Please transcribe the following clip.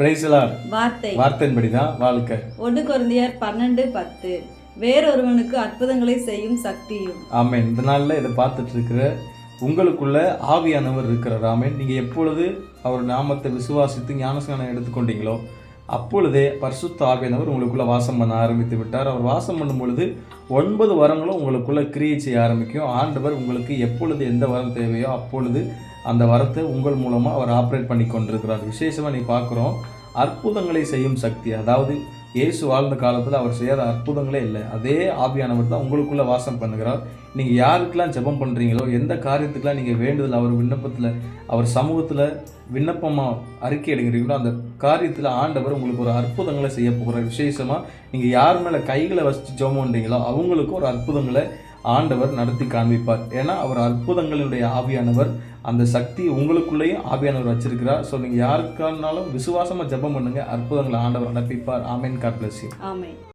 பிரைஸ்லார் வார்த்தை. வார்த்தையின்படி தான் வாழ்க்கை. ஒன்று குருந்தியர் பன்னெண்டு பத்து. வேறொருவனுக்கு அற்புதங்களை செய்யும் சக்தியும். ஆமென். இந்த நாளில் இதை பார்த்துட்டு இருக்கிற உங்களுக்குள்ள ஆவியானவர் இருக்கிறார். ஆமென். நீங்கள் எப்பொழுது அவர் நாமத்தை விசுவாசித்து ஞானஸ்நானம் எடுத்துக்கொண்டீங்களோ அப்பொழுதே பரிசுத்த ஆவியானவர் உங்களுக்குள்ளே வாசம் பண்ண ஆரம்பித்து விட்டார். அவர் வாசம் பண்ணும் பொழுது ஒன்பது வரங்களும் உங்களுக்குள்ளே கிரியை செய்ய ஆரம்பிக்கும். ஆண்டவர் உங்களுக்கு எப்பொழுது எந்த வரம் தேவையோ அப்பொழுது அந்த வரத்தை உங்கள் மூலமாக அவர் ஆப்ரேட் பண்ணி கொண்டிருக்கிறார் விசேஷமாக நீ பார்க்குறோம் அற்புதங்களை செய்யும் சக்தி. அதாவது இயேசு வாழ்ந்த காலத்தில் அவர் செய்யாத அற்புதங்களே இல்லை. அதே ஆவியானவர் தான் உங்களுக்குள்ள வாசம் பண்ணுகிறார். நீங்கள் யாருக்கெல்லாம் ஜெபம் பண்ணுறீங்களோ எந்த காரியத்துக்கெல்லாம் நீங்கள் வேண்டுதல் அவர் விண்ணப்பத்தில் அவர் சமூகத்தில் விண்ணப்பமாக அறிக்கை எடுக்கிறீங்களோ அந்த காரியத்தில் ஆண்டவர் உங்களுக்கு ஒரு அற்புதங்களை செய்ய போகிற விசேஷமாக நீங்கள் யார் மேலே கைகளை வச்சு ஜெபம் பண்ணுறீங்களோ அவங்களுக்கும் ஒரு அற்புதங்களை ஆண்டவர் நடத்தி காண்பிப்பார். ஏன்னா அவர் அற்புதங்களுடைய ஆவியானவர். அந்த சக்தி உங்களுக்குள்ளேயும் ஆவியானவர் வச்சிருக்கிறார். ஸோ நீங்கள் யாருக்கானாலும் விசுவாசமாக ஜெபம் பண்ணுங்க. அற்புதங்களை ஆண்டவர் நடப்பிப்பார். ஆமேன். God bless